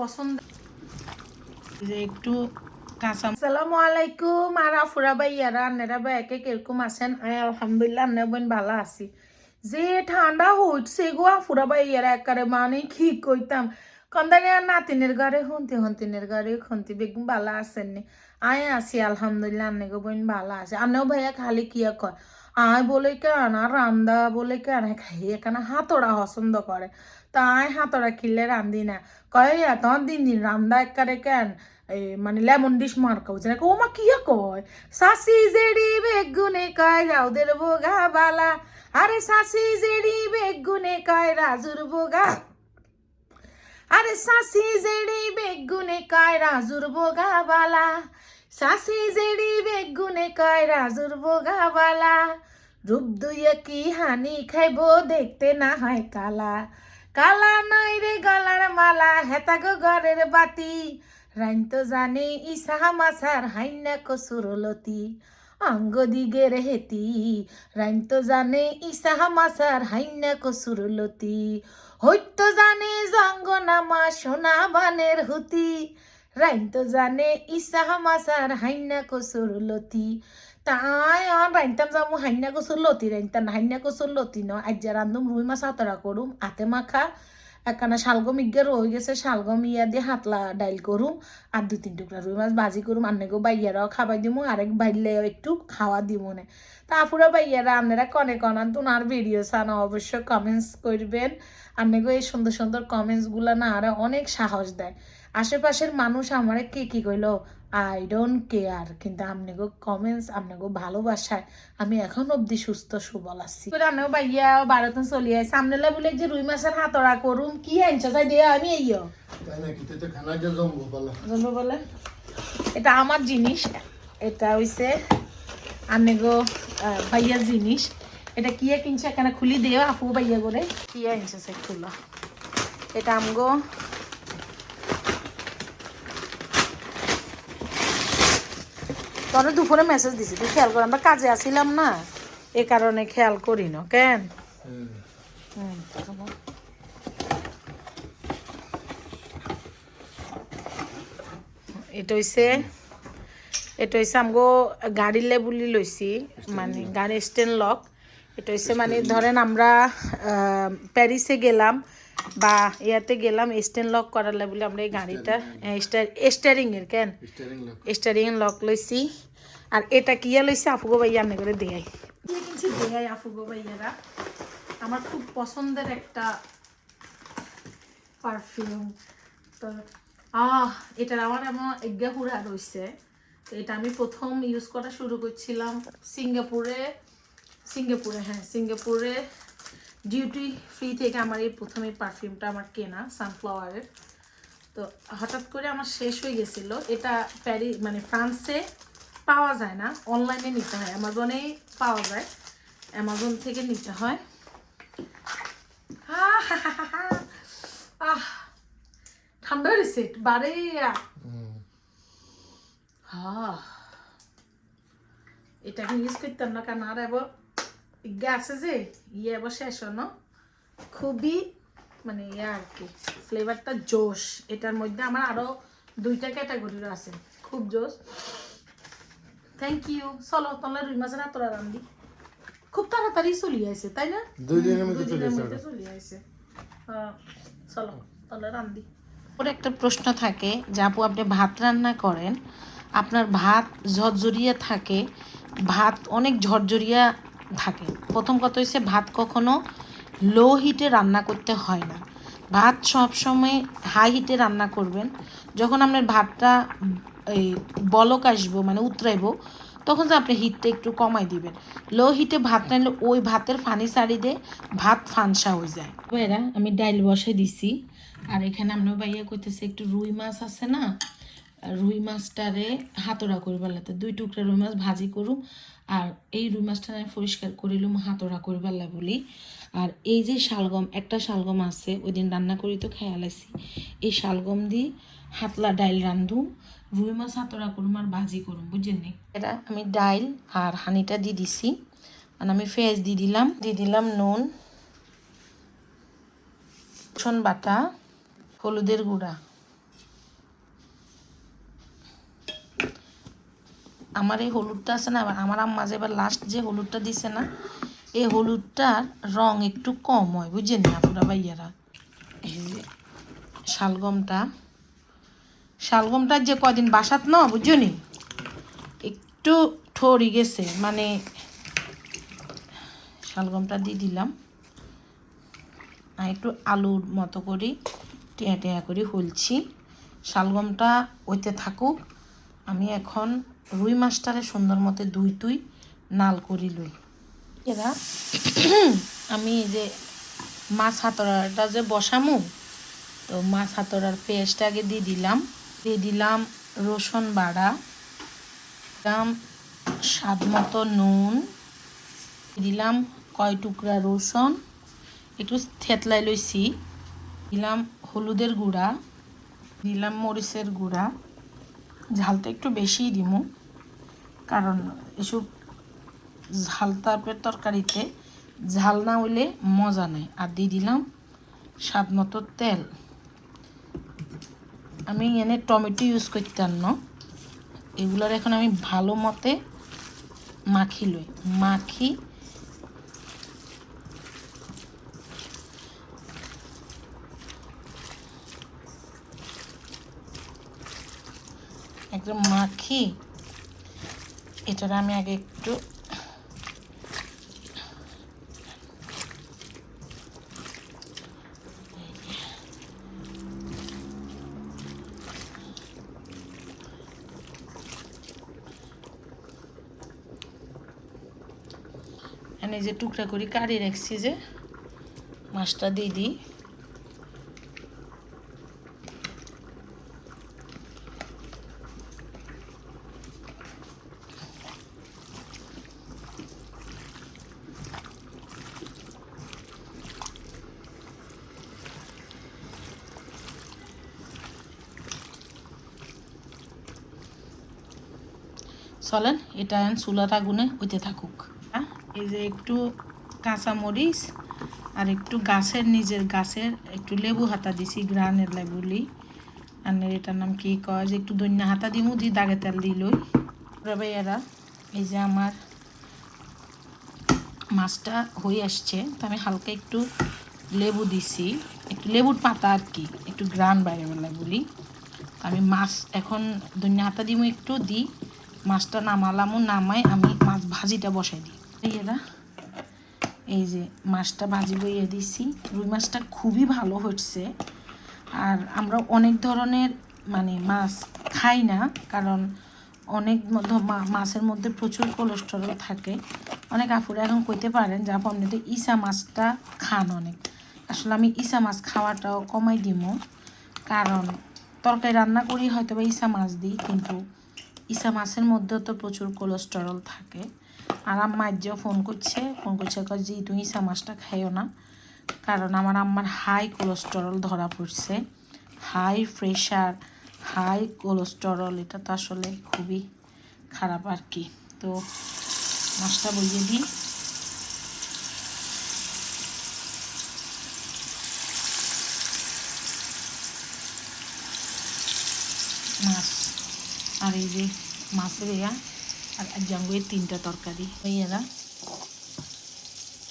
পছন্দ। যে একটু কাঁচা আসসালামু আলাইকুম। আর আফুরা ভাই, ইয়ারা, আন্নারা ভাই, একে কীরকম আছেন? আলহামদুলিল্লাহ আন্না বোন ভালো আছি। যে ঠান্ডা হচ্ছে গো আফুরা ভাই, ইয়ারা একারে মানে কি কইতাম? কন্দানি আর নাতিনের ঘরে হন্তি, হন্তিনের ঘরে হন্তি বেগুন ভালো আছেন নি আয়, আছি, আলহামদুলিল্লাহ আন্নে গো বোন ভালো আছে। আন্নাও ভাইয়া খালি কিয়া কয়? আয় বলে কেন? আর রান্দা বলে কেন? খাই এখানে হাতড়া পছন্দ করে। তা আয় হাতড়া কিনলে রান্ধি না। কয় এত দিন দিন রান্দা একারে কেন মানে লেমন ডিশ মার্কা হচ্ছে না ও মা কিয়া কয়? সাসি জেডি বেগুনে কয় রাউদের বোগা বালা। আরে সাসি জেডি বেগুনে কয় রাজুর বোগা। আরে সাসি জেডি বেগুনে কয় রাজুর বোগা বালা। সাসি জেডি বেগুনে কয় রাজুর বোগা বালা। রূপ দুইয়া কি হানি খাইব দেখতে না হয় কালা। কালা নাই রে গলার মালা, হেতা গো ঘরের বাতি। রাইন তো জানে ইসা মাছার হাইনা কসুরলতি অঙ্গ দিগের হেতি, রাইন তো জানে ইসা মাছার হাইনা কসুরলতি হইত জানে জঙ্গ নামা সোনা বানের হুতি। রাইন তো জানে ইসা মাছার হাইনা কসুরলতি তাই অন রাইনতাম যাব হাইনা কসুর লতি রাইনতাম হাইনা কসুর লতি ন আজ রান্ধুম রুই মাছ আতরা করুম আতে মাখা একখানা শালগম ইগে রয়ে গেছে শালগম ইয়া দিয়ে হাতলা ডাইল করুম আর দু তিন টুকরা রুই মাছ ভাজি করুম আন্নেগো বাইয়ারাও খাবাই দিমু আরেক বাইলে একটু খাওয়া দিব না তা আপুরা বাইয়ারা আন্নেরা কনে কনান তো আর ভিডিও চান অবশ্য কমেন্টস করবেন আন্নেগো এই সুন্দর সুন্দর কমেন্টসগুলো না আরে অনেক সাহস দেয় আশেপাশের মানুষ আমারে কে কি কইলো আই ডোন্ট কেয়ার কিন্তু আপনাকে কমেন্টস আপনাকে ভালোবাসায় আমি এখন অবধি সুস্থ সুবল আছি। রান্নাও ভাইয়া বারোতন চলি আয়। সামনে বলে যে রুই মাছের হাতড়া করুম কি আনছো? চাই দিয়ে আমি এইও তাই নাকি? তুই তো খানা যে জমবো বলা। জানব বলে? এটা আমার জিনিস এটা হইছে আনেগো ভাইয়ার জিনিস। এটা কি কিনছে? এখানে খুলি দিও আপু ভাইয়া করে। কি আনছে সে খুলো। এটা আমগো তোর দুপুরে মেসেজ দিছি, তুই খেয়াল কর, আমরা কাজে আসিলাম না, এ কারণে খেয়াল করি না কেন হুম। এটা হইছে এটা হইছে আমগো গাড়ি লেবুলি লইছি মানে গাড়ি স্ট্যান্ড লক, এটা হইছে মানে ধরেন আমরা প্যারিসে গেলাম বা ইয়াতে গেলাম স্ট্যান্ড লক করার বলে আমরা এই গাড়িটা স্টারিং এর কেন? স্টারিং লক লইছি। আর এটা কিয়া লইছি? আফুগো ভাইয়া আনে করে দেয়াই কিনছি দেয়াই আফুগো ভাইয়ারা। আমার খুব পছন্দের একটা পারফিউম তো আহ এটার আমার এমন এজ্ঞা হুড়া রয়েছে তো এটা আমি প্রথম ইউজ করা শুরু করছিলাম সিঙ্গাপুরে। সিঙ্গাপুরে হ্যাঁ সিঙ্গাপুরে ডিউটি ফ্রি থেকে আমার এই প্রথম এই পারফিউমটা আমার কেনা সানফ্লাওয়ারের তো হঠাৎ করে আমার শেষ হয়ে গেছিল। এটা প্যারি মানে ফ্রান্সে পাওয়া যায় না অনলাইনে নিতে হয়। অ্যামাজনেই পাওয়া যায়। অ্যামাজন থেকে নিতে হয়। আহ, ঠান্ডা হয়েছে বারে হ্যাঁ এটা ইউজ করতাম না কারণ আর এবার আছে? যে ইয়ে শেষ হলো খুবই মানে ইয়ে আর কি ফ্লেভারটা জোশ। এটার মধ্যে আমার আরও দুইটা ক্যাটাগরির আছে খুব জোশ। থ্যাংক ইউ চলো তাহলে রুই মাছের হাতরা রান্ধি খুব তাড়াতাড়ি চলি আছে তাই না? দুই দিনের মধ্যে চলে আসে মধ্যে চলে তাহলে রান্ধি ওর একটা প্রশ্ন থাকে যে আপু আপনি ভাত রান্না করেন আপনার ভাত ঝরঝরিয়া থাকে ভাত অনেক ঝরঝরিয়া থাকে। প্রথম কথা হচ্ছে ভাত কখনো লো হিটে রান্না করতে হয় না। ভাত সবসময় হাই হিটে রান্না করবেন। যখন আপনার ভাতটা, এই বলক আসব মানে উতরাইব, তখন যে আপনি হিটটা একটু কমাই দিবেন। লো হিটে ভাত নাইলে ওই ভাতের ফানি সারি দিয়ে ভাত ফানসা হয়ে যায়। এরা আমি ডাইল বসে দিছি। আর এখানে আমরা বাইয়া কইতেছে একটু রুই মাছ আছে না, রুই মাছটারে হাতড়া করি বেলাতে। দুই টুকরা রুই মাছ ভাজি করুম। আর এই রুই মাছটা আমি পরিষ্কার করিলুম হাতড়া করি বেলা। আর এই যে শালগম, একটা শালগম আছে ওই দিন রান্না করি তো খেয়াল আছি এই শালগম দিয়ে হাতলা ডাইল রান্ধুম, রুই মাছ হাতড়া করুম আর ভাজি করুম, বুঝছেন নি? এটা আমি ডাইল আর হানিটা দিয়ে দিছি। আর আমি ফেস দিয়ে দিলাম দিয়ে দিলাম নুন বাটা, হলুদের গুঁড়া। আমার এই হলুদটা আছে না, এবার আমার আম্মা যে এবার লাস্ট যে হলুদটা দিছে না, এই হলুদটার রং একটু কম হয়, বুঝছেন না পুরা ভাইয়ারা? এই যে শালগমটা শালগমটা যে কদিন বাসাত ন, বুঝছনি একটু ঠরি গেছে মানে শালগমটা দিয়ে দিলাম, আর একটু আলুর মতো করে, টেয়া টেয়া করে হলছি। শালগমটা ওইতে থাকুক, আমি এখন রুই মাছটারে সুন্দর মতো দুই তুই নাল করি লই। এরা? আমি যে মাছ হাতড়াটা যে বসামু তো মাছ হাতড়ার পেস্ট আগে দিয়ে দিলাম। দিয়ে দিলাম রসুন বাড়া দিলাম স্বাদ মতো নুন দিলাম কয় টুকরা রসুন একটু থেতলাই লইছি। দিলাম হলুদের গুঁড়া দিলাম মরিচের গুঁড়া। ঝালটা একটু বেশিই দিমু। কারণ এসব ঝাল তারপরে তরকারিতে ঝাল না হইলে মজা নেই। আর দিয়ে দিলাম স্বাদ মতো তেল। আমি এনে টমেটো ইউজ করতাম না। এগুলোর এখন আমি ভালো মতে মাখি লই মাখি একদম মাখি। এটার আমি আগে একটু এনে যে টুকরা করে কাড়ি রাখছি যে, মাছটা দিয়ে দিই। চলেন, এটা এখন চুলার আগুনে হইতে থাকুক। এই যে একটু কাঁচা মরিচ আর একটু গাছের, নিজের গাছের একটু লেবু হাতা দিছি, গ্রানের লেবুলি আর এটার নাম কি কয়, যে একটু দৈন্য হাতা দিমু দি দাগে তেল দিলই এরা এই যে আমার মাছটা হয়ে আসছে, তো আমি হালকা একটু লেবু দিছি। একটু লেবুর পাতা আর কি, একটু গ্রান বাইরে বেলায় বলি আমি মাছ এখন ধন্য হাতা দিমু একটু, দিই। মাছটা নামালামও নামাই আমি মাছ ভাজিটা বসাই দিই। এরা এই যে মাছটা ভাজি বইয়ে দিছি। রুই মাছটা খুবই ভালো হচ্ছে। আর আমরা অনেক ধরনের মানে মাছ খাই না, কারণ অনেক মাছের মধ্যে প্রচুর কোলেস্টেরল থাকে। অনেক আপুরা এখন কইতে পারেন যে, আপু ইসা মাছটা খান অনেক। আসলে আমি ইসা মাছ খাওয়াটাও কমাই দিব কারণ তরকারি রান্না করি হয়তো বা ইসা মাছ দিই, কিন্তু ইসা মাছের মধ্যে তো প্রচুর কোলেস্টেরল থাকে। আর আম্মা যেও ফোন করছে ফোন করছে যে, তুমি ইসা মাছটা খাইও না। কারণ আমার আম্মার হাই কোলেস্টেরল ধরা পড়ছে। হাই প্রেশার হাই কোলেস্টেরল এটা তো আসলে খুবই খারাপ আর কি। তো মাছটা বুঝিয়ে দিই মাছ আর এই যে মাছের ইয়া, আর জাঙ্গুয়ের তিনটা তরকারি। ভাইয়ারা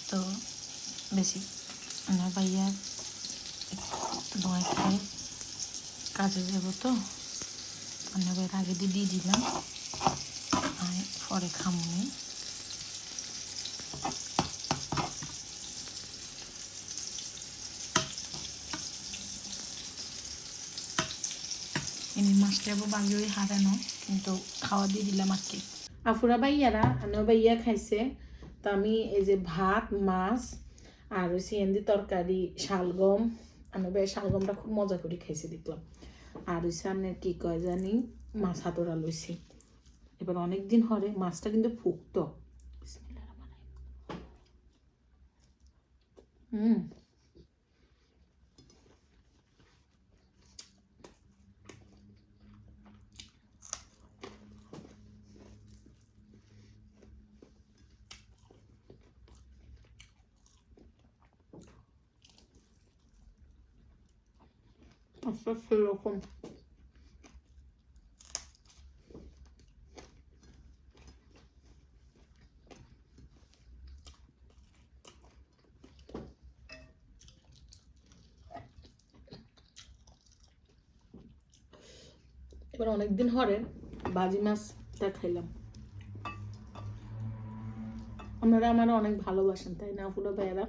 তো বেশি। না ভাইয়া ধোঁয়া খেয়ে কাজে যাব তো। রান্নাঘরের আগে দিয়ে দিলাম। আর পরে খামুনি বাজি ওই হারানো কিন্তু খাওয়া দিয়ে দিলাম আর কি আফুরা ভাইয়ারা আনো ভাইয়া খাইছে। তো আমি এই যে ভাত, মাছ আর ওই সিএনদি তরকারি শালগম আমি ভাই শালগমটা খুব মজা করে খাইছে দেখলাম। আর ওই সামনে কি কয় জানি, মাছ হাতরা লইছি এবার অনেক দিন হরে মাছটা কিন্তু ফুকতো হুম মাছটা সেরকম এবার অনেকদিন হরে বাজি মাছটা খাইলাম আপনারা আমার অনেক ভালোবাসেন, তাই না ফুলো ভাইয়েরা?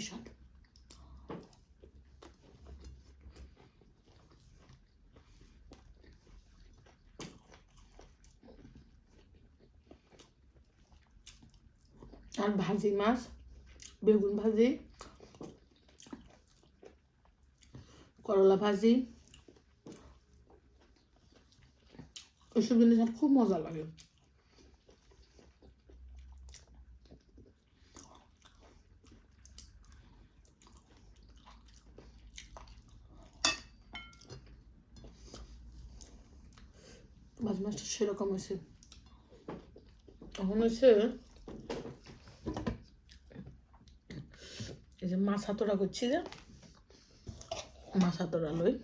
স্বাদ আর ভাজি মাছ বেগুন ভাজি করলা ভাজি ওইসব জিনিস আমার খুব মজা লাগে মাছ মাছটা সেরকম হয়েছে। এখন হয়েছে, এই যে মাছ হাতরা করছি যে মাছ হাতরা লই।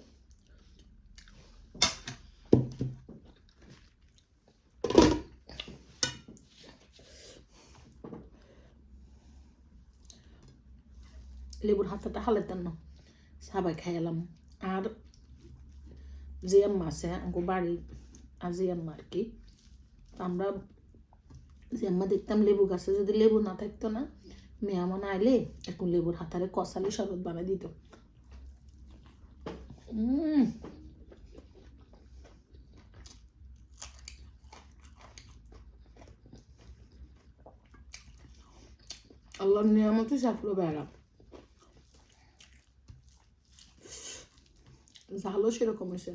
লেবুর হাতাটা হালাইতেন না, সবাই খাইলাম আর যে আম্মা আছে বাড়ির আর আম্মা আর কি আমরা যে আম্মা দেখতাম লেবু গাছে, যদি লেবু না থাকতো না মেয়ামন আইলে এখন লেবুর হাতারে কষালে শরবত বানাই দিত। আল্লাহর নিয়ামতই সাফলো বেড়া ঝালও সেরকম হয়েছে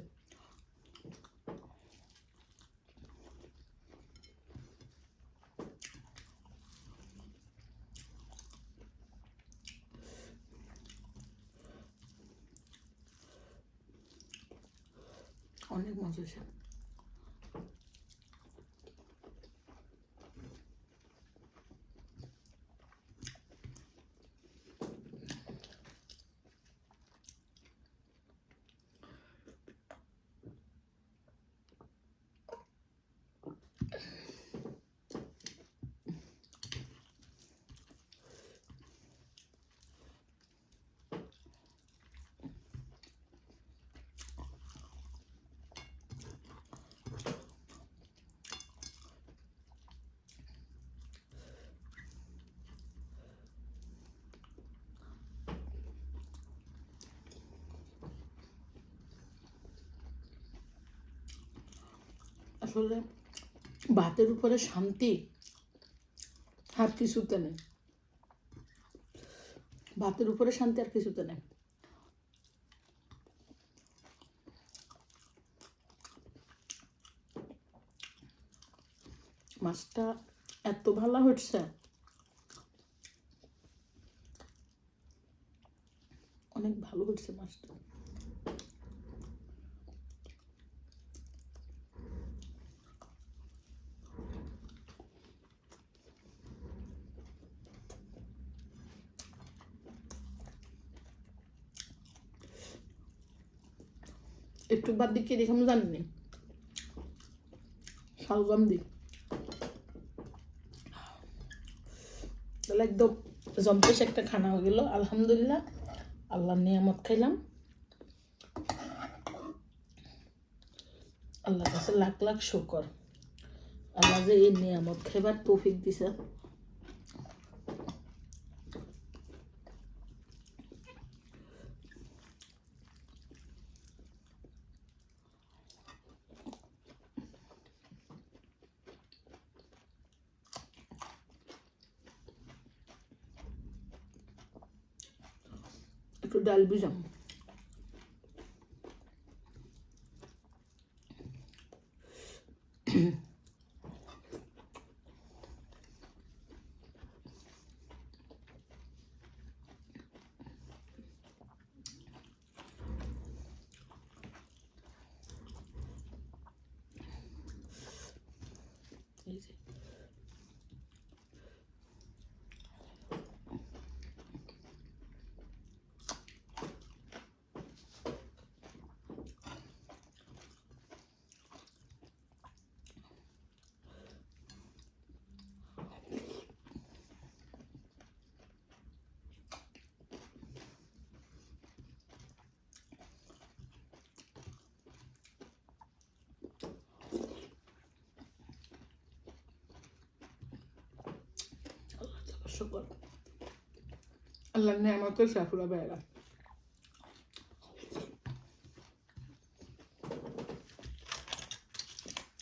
অনেক মজা হয়েছে আসলে ভাতের উপরে শান্তি আর কিছুতে নেই। ভাতের উপরে শান্তি আর কিছুতে নেই। মাছটা এত ভালো হচ্ছে অনেক ভালো হচ্ছে মাছটা। বাদ দিয়ে কে দেখাম জানেনি শালগম দি। তাহলে একদম জম্পেশ একটা খানা হয়ে গেল। আলহামদুলিল্লাহ, আল্লাহর নিয়ামত খাইলাম। আল্লাহ কাছে লাখ লাখ শুকর। আল্লাহ যে এই নিয়ামত খাইবার তৌফিক দিছে। একটু ডাল ভিজাম শুকর আল্লাহ নেয়ামতের সাফুরা বেড়া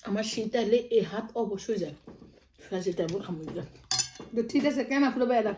আমার শীত এলে এ হাত অবশ্যই যায় ভেজিটেবল খামুই যায় ঠিক আছে কেন আপুরা বেড়া